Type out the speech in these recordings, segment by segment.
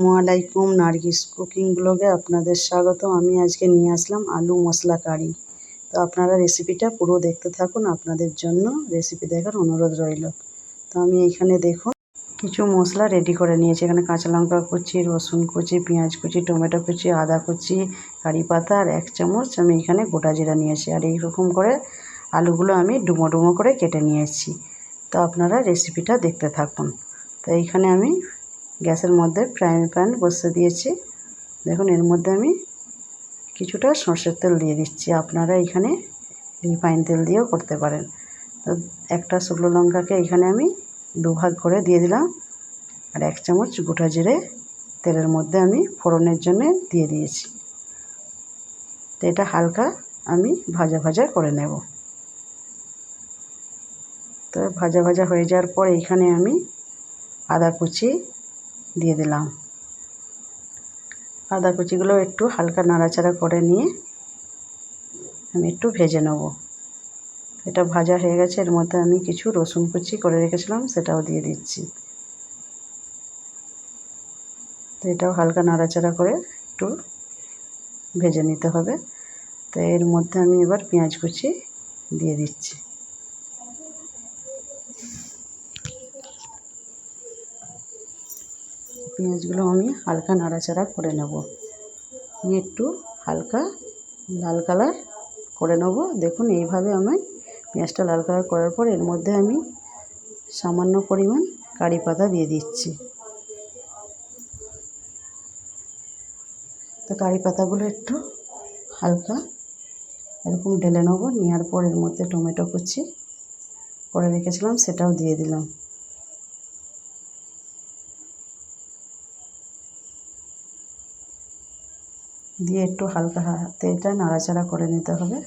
আসসালামাইকুম নার্গিস কুকিং ব্লগে আপনাদের স্বাগত। আমি আজকে নিয়ে আসলাম আলু মশলা কারি। তো আপনারা রেসিপিটা পুরো দেখতে থাকুন, আপনাদের জন্য রেসিপি দেখার অনুরোধ রইল। তো আমি এখানে দেখুন, কিছু মশলা রেডি করে নিয়েছি। এখানে কাঁচা লঙ্কা কুচি, রসুন কুচি, পেঁয়াজ কুচি, টমেটো কুচি, আদা কুচি, কারি পাতা আর এক চামচ আমি এখানে গোটা জিরা নিয়েছি। আর এইরকম করে আলুগুলো আমি ডুমো ডুমো করে কেটে নিয়েছি। তো আপনারা রেসিপিটা দেখতে থাকুন। তো এইখানে আমি গ্যাসের মধ্যে ফ্রাইং প্যান বসে দিয়েছি। দেখুন, এর মধ্যে আমি কিছুটা সর্ষের তেল দিয়ে দিচ্ছি। আপনারা এখানে রিফাইন তেল দিয়েও করতে পারেন। তো একটা শুকনো লঙ্কাকে এখানে আমি দুভাগ করে দিয়ে দিলাম আর এক চামচ গোটা জিরে তেলের মধ্যে আমি ফোড়নের জন্য দিয়ে দিয়েছি। তো এটা হালকা আমি ভাজা ভাজা করে নেব। তো ভাজা ভাজা হয়ে যাওয়ার পর এইখানে আমি আদা কুচি দিয়ে দিলাম। আদা কুচিগুলো একটু হালকা নাড়াচাড়া করে নিয়ে আমি একটু ভেজে নেব। এটা ভাজা হয়ে গেছে, এর মধ্যে আমি কিছু রসুন কুচি করে রেখেছিলাম, সেটাও দিয়ে দিচ্ছি। তো এটাও হালকা নাড়াচাড়া করে একটু ভেজে নিতে হবে। তো এর মধ্যে আমি এবার পেঁয়াজ কুচি দিয়ে দিচ্ছি। পেঁয়াজগুলো আমি হালকা নাড়াচাড়া করে নেব। নিয়ে একটু হালকা লাল কালার করে নেব। দেখুন, এইভাবে আমি পেঁয়াজটা লাল কালার করার পর এর মধ্যে আমি সামান্য পরিমাণ কারি পাতা দিয়ে দিচ্ছি। তো কারি পাতাগুলো একটু হালকা এরকম ঢেলে নেব। নেওয়ার পর এর মধ্যে টমেটো কুচি করে রেখেছিলাম, সেটাও দিয়ে দিলাম। দিয়ে একটু হালকা হাতে এটা নাড়াচাড়া করে নিতে হবে।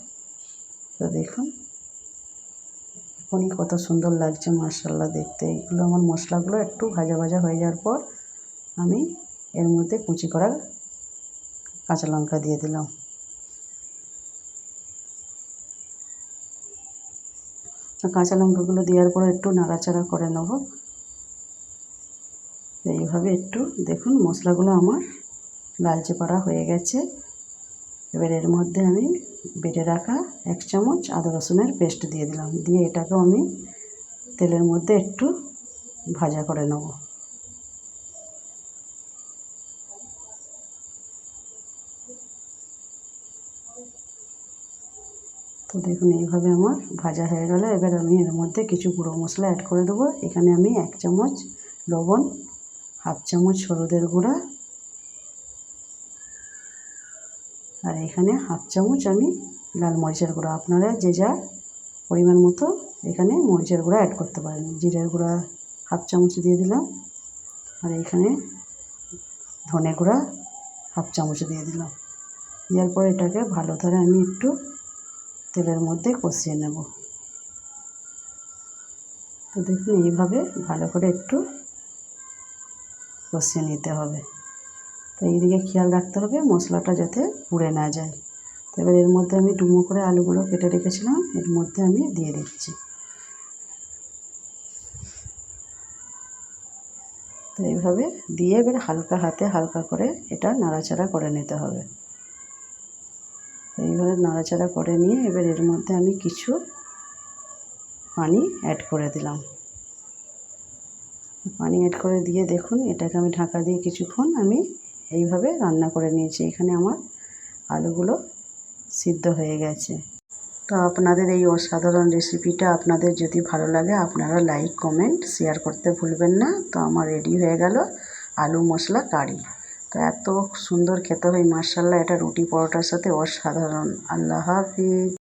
তো দেখুন এখনই কত সুন্দর লাগছে মার্শাল্লাহ দেখতে। এইগুলো আমার মশলাগুলো একটু ভাজা ভাজা হয়ে যাওয়ার পর আমি এর মধ্যে কুচি করা কাঁচা লঙ্কা দিয়ে দিলাম। কাঁচা লঙ্কাগুলো দেওয়ার পর একটু নাড়াচাড়া করে নেব। এইভাবে একটু দেখুন মশলাগুলো আমার লালচে করা হয়ে গেছে। এবার এর মধ্যে আমি বেটে রাখা এক চামচ আদা রসুনের পেস্ট দিয়ে দিলাম। দিয়ে এটাকেও আমি তেলের মধ্যে একটু ভাজা করে নেব। তো দেখুন, এইভাবে আমার ভাজা হয়ে গেল। এবার আমি এর মধ্যে কিছু গুঁড়ো মশলা অ্যাড করে দেবো। এখানে আমি এক চামচ লবণ, হাফ চামচ হলুদের গুঁড়া আর এখানে হাফ চামচ আমি লাল মরিচের গুঁড়ো। আপনারা যে যা পরিমাণ মতো এখানে মরিচের গুঁড়া অ্যাড করতে পারেন। জিরের গুঁড়া হাফ চামচ দিয়ে দিলাম। আর এখানে ধনে গুঁড়া হাফ চামচ দিয়ে দিলাম। দেওয়ার পর এটাকে ভালো ধরে আমি একটু তেলের মধ্যে কষিয়ে নেব। তো দেখুন, এইভাবে ভালো করে একটু কষিয়ে নিতে হবে। তো এইদিকে খেয়াল রাখতে হবে, মশলাটা যাতে পুড়ে না যায়। তো এবার এর মধ্যে আমি ডুমো করে আলুগুলো কেটে রেখেছিলাম, এর মধ্যে আমি দিয়ে দিচ্ছি। তো এইভাবে দিয়ে এবার হালকা হাতে হালকা করে এটা নাড়াচাড়া করে নিতে হবে। তো এইভাবে নাড়াচাড়া করে নিয়ে এবার এর মধ্যে আমি কিছু পানি অ্যাড করে দিলাম। পানি অ্যাড করে দিয়ে দেখুন, এটাকে আমি ঢাকা দিয়ে কিছুক্ষণ আমি এইভাবে রান্না করে নিয়েছি। এখানে আমার আলুগুলো সিদ্ধ হয়ে গেছে। তো আপনাদের এই অসাধারণ রেসিপিটা আপনাদের যদি ভালো লাগে, আপনারা লাইক, কমেন্ট, শেয়ার করতে ভুলবেন না। তো আমার রেডি হয়ে গেল আলু মশলা কারি। তো এত সুন্দর খেতে হয় মার্শাল্লাহ এটা রুটি পরোটার সাথে অসাধারণ। আল্লাহ হাফিজ।